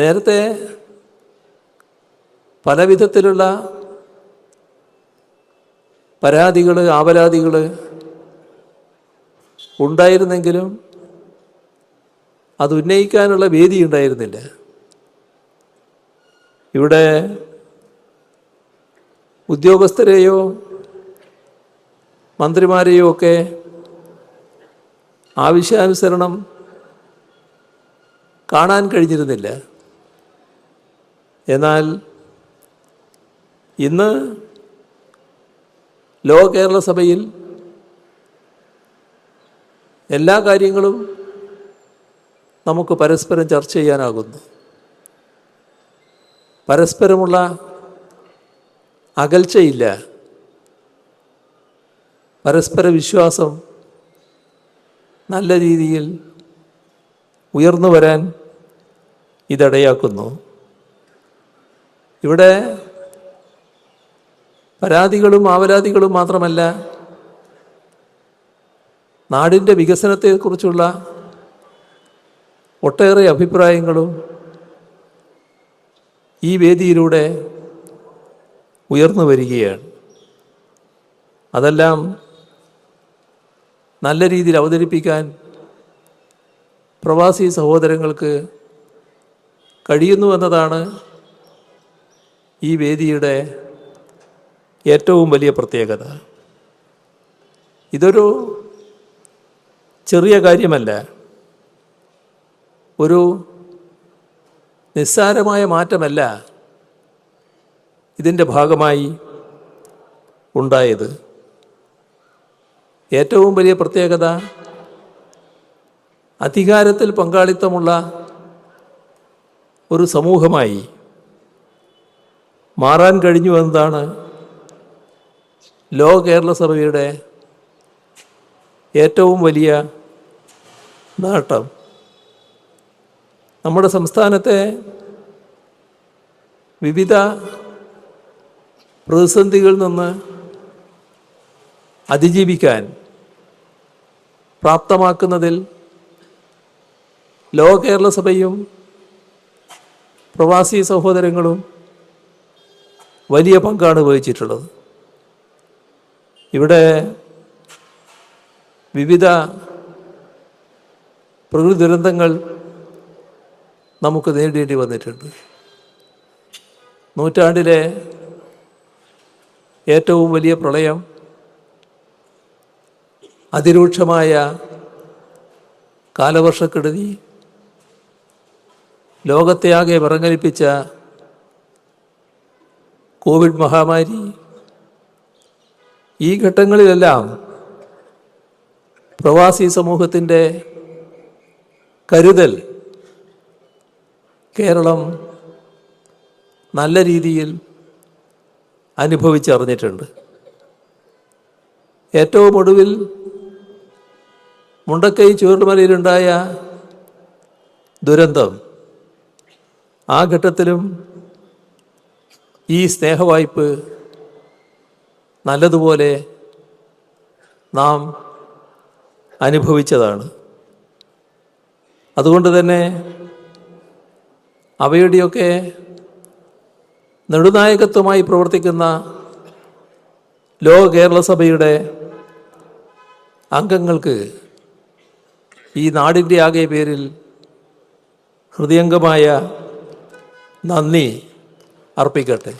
നേരത്തെ പല വിധത്തിലുള്ള പരാതികൾ ആപരാതികൾ ഉണ്ടായിരുന്നെങ്കിലും അത് ഉന്നയിക്കാനുള്ള വേദി ഉണ്ടായിരുന്നില്ല. ഇവിടെ ഉദ്യോഗസ്ഥരെയോ മന്ത്രിമാരെയോ ഒക്കെ ആവശ്യാനുസരണം കാണാൻ കഴിഞ്ഞിരുന്നില്ല. എന്നാൽ ഇന്ന് ലോ കേരള സഭയിൽ എല്ലാ കാര്യങ്ങളും നമുക്ക് പരസ്പരം ചർച്ച ചെയ്യാനാകുന്നു. പരസ്പരമുള്ള അകൽച്ചയില്ല. പരസ്പര വിശ്വാസം നല്ല രീതിയിൽ ഉയർന്നു വരാൻ ഇതടയാക്കുന്നു. ഇവിടെ പരാതികളും ആവരാതികളും മാത്രമല്ല നാടിന്റെ വികസനത്തെക്കുറിച്ചുള്ള ഒട്ടേറെ അഭിപ്രായങ്ങളും ഈ വേദിയിലൂടെ ഉയർന്നു വരികയാണ്. അതെല്ലാം നല്ല രീതിയിൽ അവതരിപ്പിക്കാൻ പ്രവാസി സഹോദരങ്ങൾക്ക് കഴിയുന്നു എന്നതാണ് ഈ വേദിയുടെ ഏറ്റവും വലിയ പ്രത്യേകത. ഇതൊരു ചെറിയ കാര്യമല്ല. ഒരു നിസ്സാരമായ മാറ്റമല്ല ഇതിന്റെ ഭാഗമായി ഉണ്ടായത്. ഏറ്റവും വലിയ പ്രത്യേകത അധികാരത്തിൽ പങ്കാളിത്തമുള്ള ഒരു സമൂഹമായി മാറാൻ കഴിഞ്ഞു എന്നതാണ് ലോ കേരള സഭയുടെ ഏറ്റവും വലിയ നേട്ടം. നമ്മുടെ സംസ്ഥാനത്തെ വിവിധ പ്രതിസന്ധികളിൽ നിന്ന് അതിജീവിക്കാൻ പ്രാപ്തമാക്കുന്നതിൽ ലോ കേരള സഭയും പ്രവാസി സഹോദരങ്ങളും വലിയ പങ്കാണ് വഹിച്ചിട്ടുള്ളത്. ഇവിടെ വിവിധ പ്രകൃതി ദുരന്തങ്ങൾ നമുക്ക് നേരിടേണ്ടി വന്നിട്ടുണ്ട്. നൂറ്റാണ്ടിലെ ഏറ്റവും വലിയ പ്രളയം അതിരൂക്ഷമായ കാലവർഷക്കെടുതി ലോകത്തെ ആകെ വിറങ്ങലിപ്പിച്ച കോവിഡ് മഹാമാരി. ഈ ഘട്ടങ്ങളിലെല്ലാം പ്രവാസി സമൂഹത്തിന്റെ കരുതൽ കേരളം നല്ല രീതിയിൽ അനുഭവിച്ചറിഞ്ഞിട്ടുണ്ട്. ഏറ്റവും ഒടുവിൽ മുണ്ടക്കൈ ചുവരുമലയിലുണ്ടായ ദുരന്തം ആ ഘട്ടത്തിലും ഈ സ്നേഹവായ്പ നല്ലതുപോലെ നാം അനുഭവിച്ചതാണ്. അതുകൊണ്ട് തന്നെ അവയുടെയൊക്കെ നെടുനായകത്വമായി പ്രവർത്തിക്കുന്ന ലോക കേരള സഭയുടെ അംഗങ്ങൾക്ക് ഈ നാടിന്റെ ആകെ പേരിൽ ഹൃദയംഗമായ നന്ദി. അർപ്പിക്കട്ടെ.